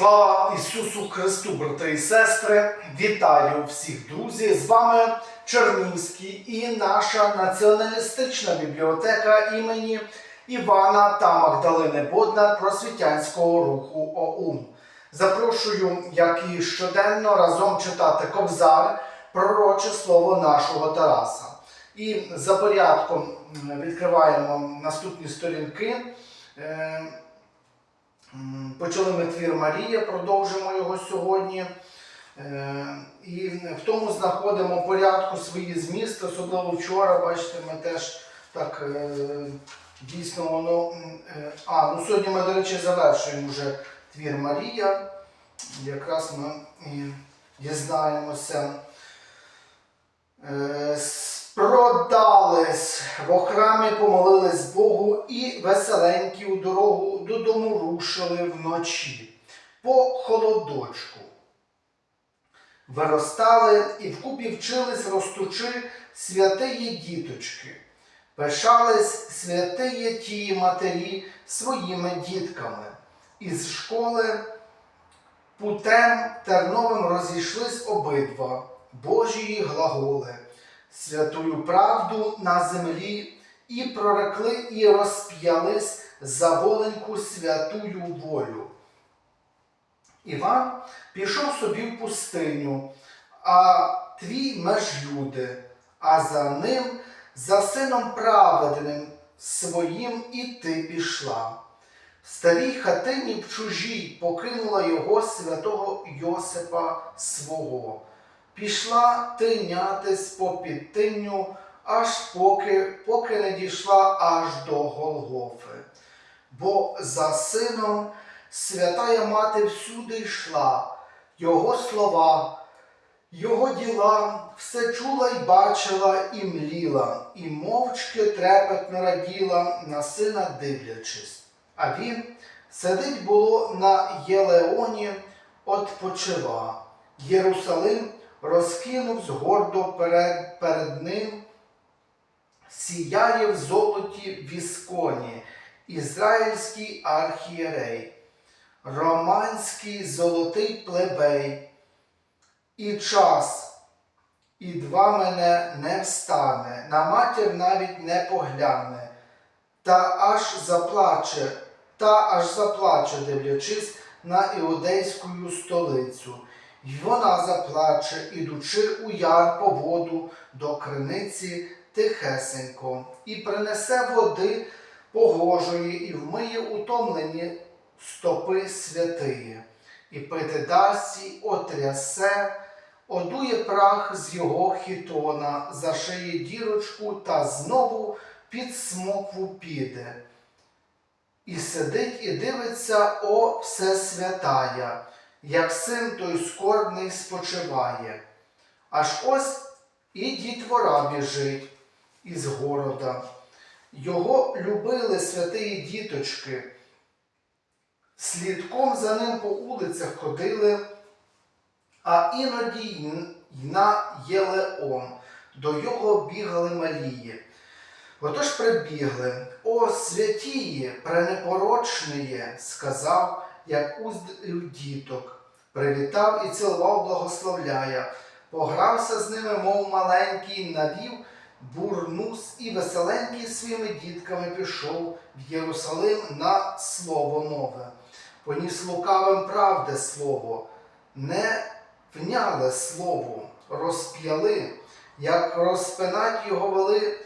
Слава Ісусу Христу, брати і сестри! Вітаю всіх друзі! З вами Чернівський і наша націоналістична бібліотека імені Івана та Магдалини Боднар просвітянського руху ОУН. Запрошую, як і щоденно, разом читати Кобзар, пророче слово нашого Тараса. І за порядком відкриваємо наступні сторінки. Почали ми твір Марія, продовжимо його сьогодні. Е, І в тому знаходимо порядку свої змісти, особливо вчора, бачите, ми теж так е, дійсно воно. е, А, ну сьогодні ми, до речі, завершуємо вже твір Марія. Якраз ми дізнаємося. Е, Продались в храмі, помолились Богу і веселенькі у дорогу додому рушили вночі по холодочку. Виростали і вкупі вчились ростучи святиї діточки. Пишались святиє тії матері своїми дітками. Із школи путем терновим розійшлись обидва Божії глаголи святую правду на землі, і прорекли, і розп'ялись за воленьку святую волю. Іван пішов собі в пустиню, а твій меж люди, а за ним, за сином праведним своїм і ти пішла. В старій хатині в чужій покинула його святого Йосипа свого пішла тинятись по підтинню, аж поки, поки не дійшла аж до Голгофи. Бо за сином святая мати всюди йшла, його слова, його діла, все чула й бачила і мліла, і мовчки трепетно раділа, на сина дивлячись. А він сидить було на Єлеоні, отпочива. Єрусалим розкинув гордо перед, перед ним, сіяє в золоті вісконі, ізраїльський архієрей, романський золотий плебей, і час, і два мене не встане, на матір навіть не погляне, та аж заплаче, та аж заплаче, дивлячись на іудейську столицю. І вона заплаче, ідучи у яр по воду до криниці тихесенько, і принесе води погожої, і вмиє утомлені стопи святиї, і пити дасть, отрясе, одує прах з його хітона, зашиє дірочку та знову під смокву піде. І сидить і дивиться, о Всесвятая, як син той скорбний спочиває. Аж ось і дітвора біжить із города. Його любили святиї діточки. Слідком за ним по улицях ходили, а іноді й на Єлеон. До його бігали Марії. Отож прибігли, о святіє, пренепорочніє, сказав, як уздив діток, привітав і цілував, благословляє, погрався з ними, мов маленький, навів бурнус і веселенький своїми дітками пішов в Єрусалим на слово нове. Поніс лукавим правде слово, не вняли слово, розп'яли, як розпинать його вели.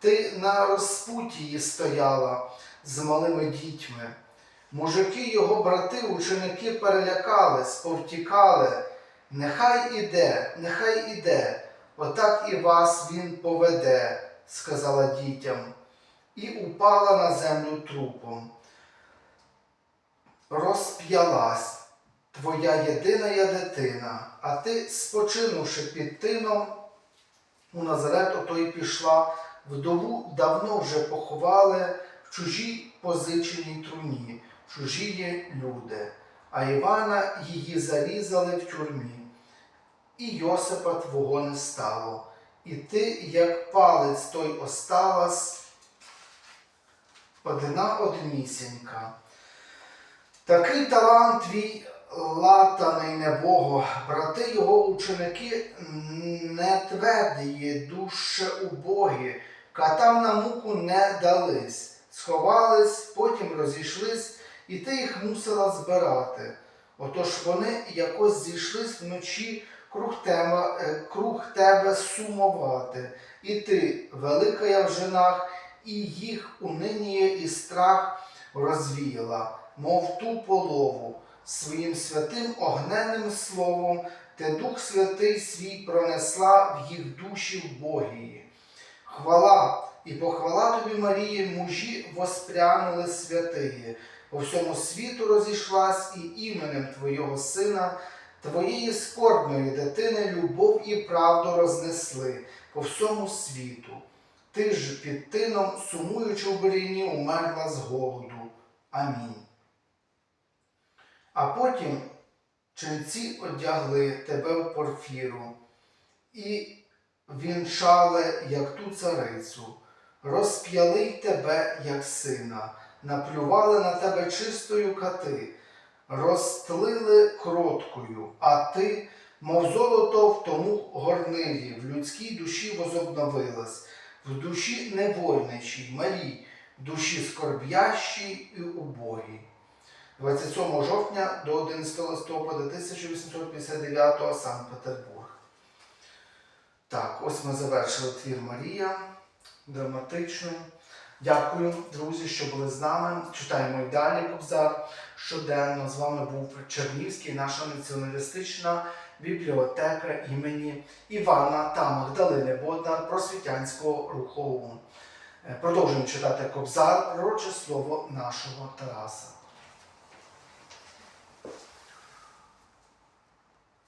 Ти на розпутії стояла з малими дітьми. Мужики його брати, ученики перелякались, повтікали. Нехай іде, нехай іде, отак і вас він поведе, сказала дітям, і упала на землю трупом. Розп'ялась твоя єдина дитина, а ти, спочинувши під тином, у Назарет ото й пішла. Вдову давно вже поховали в чужій позиченій труні, чужі люди, а Івана її зарізали в тюрмі. І Йосипа твого не стало, і ти, як палець той осталась, одна однісінька. Такий талант твій латаний небого, брати його ученики не твердії, душе убогі, катам на муку не дались, сховались, потім розійшлись, і ти їх мусила збирати. Отож вони якось зійшлись вночі круг тебе, е, круг тебе сумувати, і ти, велика я в женах, і їх униніє і страх розвіяла, мов ту полову, своїм святим огненним словом, ти Дух Святий свій пронесла в їх душі в Богії. Хвала і похвала тобі, Марії, мужі воспрянули святиї, по всьому світу розійшлась і іменем Твого Сина, Твоєї скорбної дитини любов і правду рознесли по всьому світу. Ти ж під тином, сумуючи в беріні, умерла з голоду. Амінь. А потім ченці одягли тебе в порфіру і вінчали, як ту царицю, розп'яли й тебе, як сина, наплювали на тебе чистою кати, розтлили кроткою, а ти, мов золото в тому горнилі, в людській душі возобновилась, в душі невольничій, малій, в душі скорбящій і убогій. 27 жовтня до 11 листопада 1859 Санкт-Петербург. Так, ось ми завершили твір Марія драматичний. Дякую, друзі, що були з нами. Читаємо і далі Кобзар щоденно. З вами був Чернівський, наша націоналістична бібліотека імені Івана та Магдалини Боднар просвітянського Е, Продовжуємо читати Кобзар, пророче слово нашого Тараса.